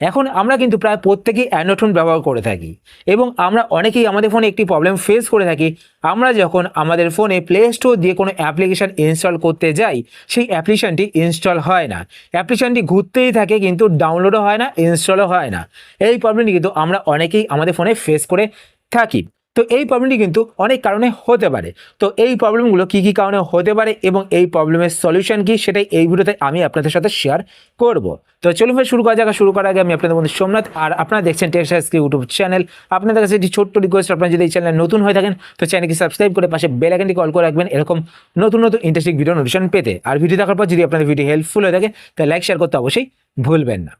এখন আমরা কিন্তু প্রায় প্রত্যেকেই অ্যান্ড্রয়েড ব্যবহার করে থাকি এবং আমরা অনেকেই আমাদের ফোনে একটি প্রবলেম ফেস করে থাকি। আমরা যখন আমাদের ফোনে প্লে স্টোর দিয়ে কোনো অ্যাপ্লিকেশান ইনস্টল করতে যাই, সেই অ্যাপ্লিকেশানটি ইনস্টল হয় না। অ্যাপ্লিকেশানটি ঘুরতেই থাকে কিন্তু ডাউনলোডও হয় না ইনস্টলও হয় না। এই প্রবলেমটি কিন্তু আমরা অনেকেই আমাদের ফোনে ফেস করে থাকি। তো এই প্রবলেমটি কিন্তু অনেক কারণে হতে পারে। তো এই প্রবলেমগুলো কী কী কারণে হতে পারে এবং এই প্রবলেমের সলিউশন কী সেটাই এই ভিডিওতে আমি আপনাদের সাথে শেয়ার করব। তো চলুন ভাই, শুরু করা যাক। শুরু করার আগে আমি আপনাদের বন্ধু সোমনাথ আর আপনারা দেখছেন টেক্সটাইজকে ইউটিউব চ্যানেল আপনাদের কাছে একটি ছোট্ট রিকোয়েস্ট আপনারা যদি এই চ্যানেল নতুন হয়ে থাকেন, তো চ্যানেলকে সাবস্ক্রাইব করে পাশে বেল আইকনটি কল করে রাখবেন। এরকম নতুন নতুন ইন্টারেস্টিং ভিডিও নোটিফিকেশন পেতে। আর ভিডিও দেখার পর যদি আপনাদের ভিডিও হেল্পফুল হয়ে থাকে, তাহলে লাইক শেয়ার করতে অবশ্যই ভুলবেন না।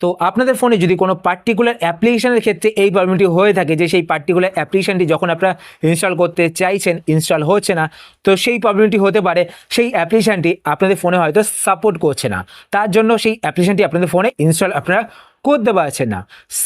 তো আপনাদের ফোনে যদি কোনো পার্টিকুলার অ্যাপ্লিকেশানের ক্ষেত্রে এই প্রবলেমটি হয়ে থাকে যে সেই পার্টিকুলার অ্যাপ্লিকেশানটি যখন আপনারা ইনস্টল করতে চাইছেন ইনস্টল হচ্ছে না, তো সেই প্রবলেমটি হতে পারে। সেই অ্যাপ্লিকেশানটি আপনাদের ফোনে হয়তো সাপোর্ট করছে না। তার জন্য সেই অ্যাপ্লিকেশানটি আপনাদের ফোনে ইনস্টল আপনারা করতে পারছেন না।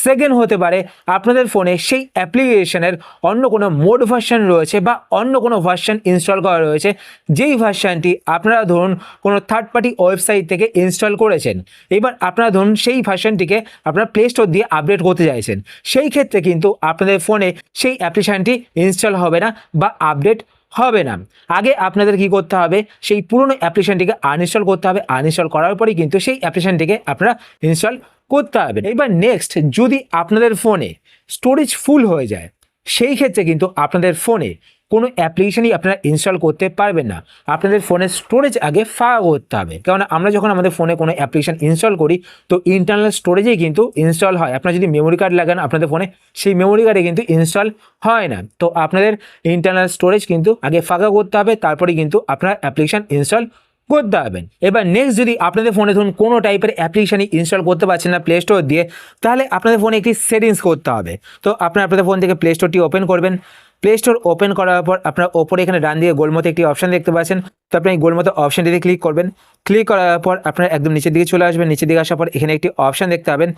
সেকেন্ড হতে পারে আপনাদের ফোনে সেই অ্যাপ্লিকেশনের অন্য কোনো মোড ভার্সন রয়েছে বা অন্য কোনো ভার্সন ইনস্টল করা রয়েছে। যেই ভার্সনটি আপনারা ধরুন কোনো থার্ড পার্টি ওয়েবসাইট থেকে ইনস্টল করেছেন, এবার আপনারা ধরুন সেই ভার্সনটিকে আপনারা প্লে স্টোর দিয়ে আপডেট করতে চাইছেন। সেই ক্ষেত্রে কিন্তু আপনাদের ফোনে সেই অ্যাপ্লিকেশানটি ইনস্টল হবে না বা আপডেট হবে না। আগে আপনাদের কি করতে হবে? সেই পুরনো অ্যাপ্লিকেশনটিকে আনইনস্টল করতে হবে। আনইনস্টল করার পরেই কিন্তু সেই অ্যাপ্লিকেশনটিকে আপনারা ইনস্টল করতে হবে। এবার নেক্সট যদি আপনাদের ফোনে স্টোরেজ ফুল হয়ে যায়, সেই ক্ষেত্রে কিন্তু আপনাদের ফোনে কোনো অ্যাপ্লিকেশনই আপনারা ইনস্টল করতে পারবেন না। আপনাদের ফোনের স্টোরেজ আগে ফাঁকা করতে হবে। কেননা আমরা যখন আমাদের ফোনে কোনো অ্যাপ্লিকেশন ইনস্টল করি, তো ইন্টারনাল স্টোরেজেই কিন্তু ইনস্টল হয়। আপনারা যদি মেমোরি কার্ড লাগান, আপনাদের ফোনে সেই মেমোরি কার্ডে কিন্তু ইনস্টল হয় না। তো আপনাদের ইন্টারনাল স্টোরেজ কিন্তু আগে ফাঁকা করতে হবে, তারপরে কিন্তু আপনার অ্যাপ্লিকেশান ইনস্টল করতে হবেন এবার নেক্সট যদি আপনাদের ফোনে ধরুন কোনো টাইপের অ্যাপ্লিকেশানই ইনস্টল করতে পারছেন না প্লে স্টোর দিয়ে, তাহলে আপনাদের ফোনে একটি সেটিংস করতে হবে। তো আপনারা আপনাদের ফোন থেকে প্লে স্টোরটি ওপেন করবেন। প্লে স্টোর ওপেন করার পর আপনার ওপরে এখানে ডান দিকে গোলমতো একটি অপশান দেখতে পাচ্ছেন। তো আপনি এই গোলমতো অপশানটিতে ক্লিক করবেন। ক্লিক করার পর আপনার একদম নিচের দিকে চলে আসবেন নিচের দিকে আসার পর এখানে একটি অপশান দেখতে পাবেন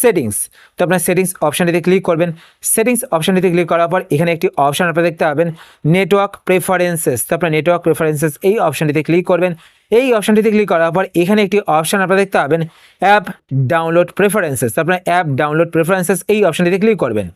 সেটিংস তো আপনার সেটিংস অপশানটিতে ক্লিক করবেন। সেটিংস অপশানটিতে ক্লিক করার পর এখানে একটি অপশান আপনারা দেখতে পাবেন নেটওয়ার্ক প্রেফারেন্সেস তো আপনার নেটওয়ার্ক প্রেফারেন্সেস এই অপশানটিতে ক্লিক করবেন। এই অপশানটিতে ক্লিক করার পর এখানে একটি অপশান আপনারা দেখতে পাবেন অ্যাপ ডাউনলোড প্রেফারেন্সেস আপনার অ্যাপ ডাউনলোড প্রেফারেন্সেস এই অপশানটিতে ক্লিক করবেন।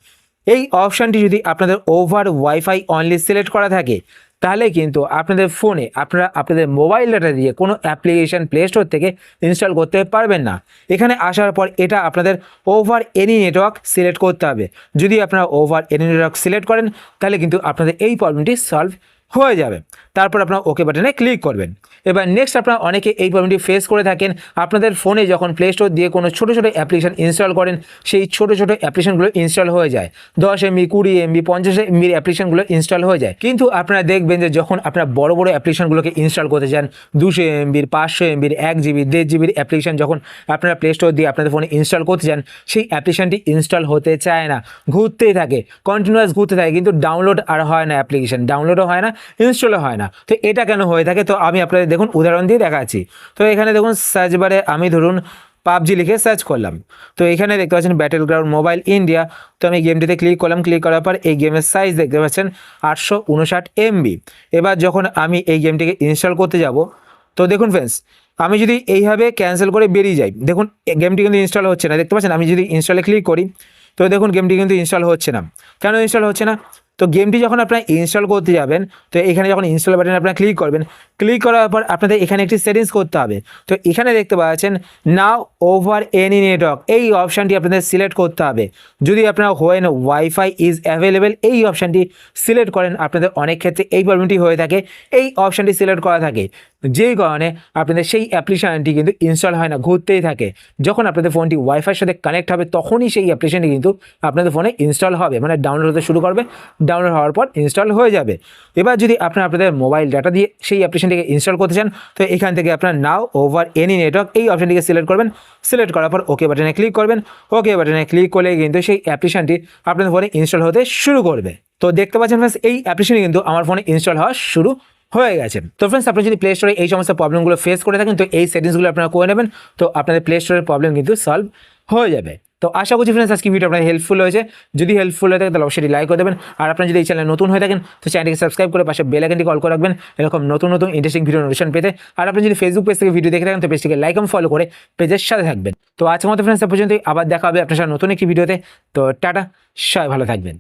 এই অপশানটি যদি আপনাদের ওভার ওয়াইফাই অনলি সিলেক্ট করা থাকে, তাহলে কিন্তু আপনাদের ফোনে আপনারা আপনাদের মোবাইল ডাটা দিয়ে কোনো অ্যাপ্লিকেশান প্লে স্টোর থেকে ইনস্টল করতে পারবেন না। এখানে আসার পর এটা আপনাদের ওভার এনি নেটওয়ার্ক সিলেক্ট করতে হবে। যদি আপনারা ওভার এনি নেটওয়ার্ক সিলেক্ট করেন, তাহলে কিন্তু আপনাদের এই প্রবলেমটি সলভ হয়ে যাবে। তারপর আপনারা ওকে বাটনে ক্লিক করবেন। এবার নেক্সট আপনারা অনেকে এই প্রবলেমটি ফেস করে থাকেন। আপনাদের ফোনে যখন প্লে স্টোর দিয়ে কোনো ছোটো ছোটো অ্যাপ্লিকেশন ইনস্টল করেন, সেই ছোটো ছোটো অ্যাপ্লিকেশনগুলো ইনস্টল হয়ে যায়। দশ এমবি কুড়ি এমবি পঞ্চাশ এমবির অ্যাপ্লিকেশনগুলো ইনস্টল হয়ে যায়। কিন্তু আপনারা দেখবেন যে যখন আপনারা বড় বড় অ্যাপ্লিকেশনগুলোকে ইনস্টল করতে চান দুশো এমবির পাঁচশো এমবির এক জিবি দেড় জিবির অ্যাপ্লিকেশন যখন আপনারা প্লে স্টোর দিয়ে আপনাদের ফোনে ইনস্টল করতে চান সেই অ্যাপ্লিকেশনটি ইনস্টল হতে চায় না। ঘুরতেই থাকে কন্টিনিউয়াস ঘুরতে থাকে, কিন্তু ডাউনলোড আর হয় না অ্যাপ্লিকেশন ডাউনলোডও হয় না ইনস্টলও হয় না। তো এটা কেন হয়ে থাকে? তো আমি আপনাদের দেখুন, উদাহরণ দিয়ে দেখাচ্ছি। তো এখানে দেখুন সার্চ বারে আমি ধরুন, পাবজি লিখে সার্চ করলাম। তো এখানে দেখতে পাচ্ছেন ব্যাটেল গ্রাউন্ড মোবাইল ইন্ডিয়া তো আমি গেমটিতে ক্লিক করলাম ক্লিক করার পর এই গেমের সাইজ দেখতে পাচ্ছেন, আটশো উনষাট এমবি এবার যখন আমি এই গেমটিকে ইনস্টল করতে যাব, তো দেখুন ফ্রেন্ডস আমি যদি এইভাবে ক্যান্সেল করে বেরিয়ে যাই, দেখুন গেমটি কিন্তু ইনস্টল হচ্ছে না। দেখতে পাচ্ছেন, আমি যদি ইনস্টলে ক্লিক করি, তো দেখুন গেমটি কিন্তু ইনস্টল হচ্ছে না। কেন ইনস্টল হচ্ছে না? তো গেমটি যখন আপনারা ইনস্টল করতে যাবেন, তো এখানে যখন ইনস্টল বাটনে আপনারা ক্লিক করবেন ক্লিক করার পর আপনাদের এখানে একটি সেটিংস করতে হবে। তো এখানে দেখতে পাচ্ছেন নাও ওভার এনি নেটওয়ার্ক এই অপশানটি আপনাদের সিলেক্ট করতে হবে। যদি আপনারা হোয়েন ওয়াইফাই ইজ অ্যাভেলেবেল এই অপশানটি সিলেক্ট করেন, আপনাদের অনেক ক্ষেত্রে এই প্রবলেমটি হয়ে থাকে। এই অপশানটি সিলেক্ট করা থাকে। যেই কারণে আপনাদের সেই অ্যাপ্লিকেশানটি কিন্তু ইনস্টল হয় না, ঘুরতেই থাকে। যখন আপনাদের ফোনটি ওয়াইফাইয়ের সাথে কানেক্ট হবে, তখনই সেই অ্যাপ্লিকেশানটি কিন্তু আপনাদের ফোনে ইনস্টল হবে মানে ডাউনলোড হতে শুরু করবে ডাউনলোড হওয়ার পর ইনস্টল হয়ে যাবে। এবার যদি আপনারা আপনাদের মোবাইল ডাটা দিয়ে সেই অ্যাপ্লিকেশানটিকে ইনস্টল করতে চান, তো এখান থেকে আপনার নাও ওভার এনি নেটওয়ার্ক এই অপশানটিকে সিলেক্ট করবেন। সিলেক্ট করার পর ওকে বাটনে ক্লিক করবেন। ওকে বাটনে ক্লিক করলে কিন্তু সেই অ্যাপ্লিকেশানটি আপনাদের ফোনে ইনস্টল হতে শুরু করবে। তো দেখতে পাচ্ছেন ফ্রেন্ডস এই অ্যাপ্লিকেশানটি কিন্তু আমার ফোনে ইনস্টল হওয়া শুরু হয়ে গেছে। তো ফ্রেন্ডস আপনি যদি প্লে স্টোরে এই সমস্ত প্রবলেমগুলো ফেস করে থাকেন, তো এই সেটিংসগুলো আপনারা করে নেবেন, তো আপনাদের প্লে স্টোরের প্রবলেম কিন্তু সলভ হয়ে যাবে। তো আশা করছি ফ্রেন্ডস আজকে ভিডিও আপনার হেল্পফুল হয়েছে। যদি হেল্পফুল হয়ে থাকে, তাহলে অবশ্যই লাইক করে দেবেন। আর আপনার যদি এই চ্যানেল নতুন হয়ে থাকেন, তো চ্যানেলটিকে সাবস্ক্রাইব করে পাশে বেল আইকনটি কল করে রাখবেন, এরকম নতুন নতুন ইন্টারেস্টিং ভিডিও নোটিফিকেশন পেতে। আর আপনি যদি ফেসবুক পেজ থেকে ভিডিও দেখে থাকেন, তো পেজটিকে লাইক এবং ফলো করে পেজের সাথে থাকবেন। তো আজকের মতো ফ্রেন্ডস পর্যন্ত আবার দেখা হবে আপনার সাথে নতুন একটি ভিডিওতে তো টাটা, সবাই ভালো থাকবেন।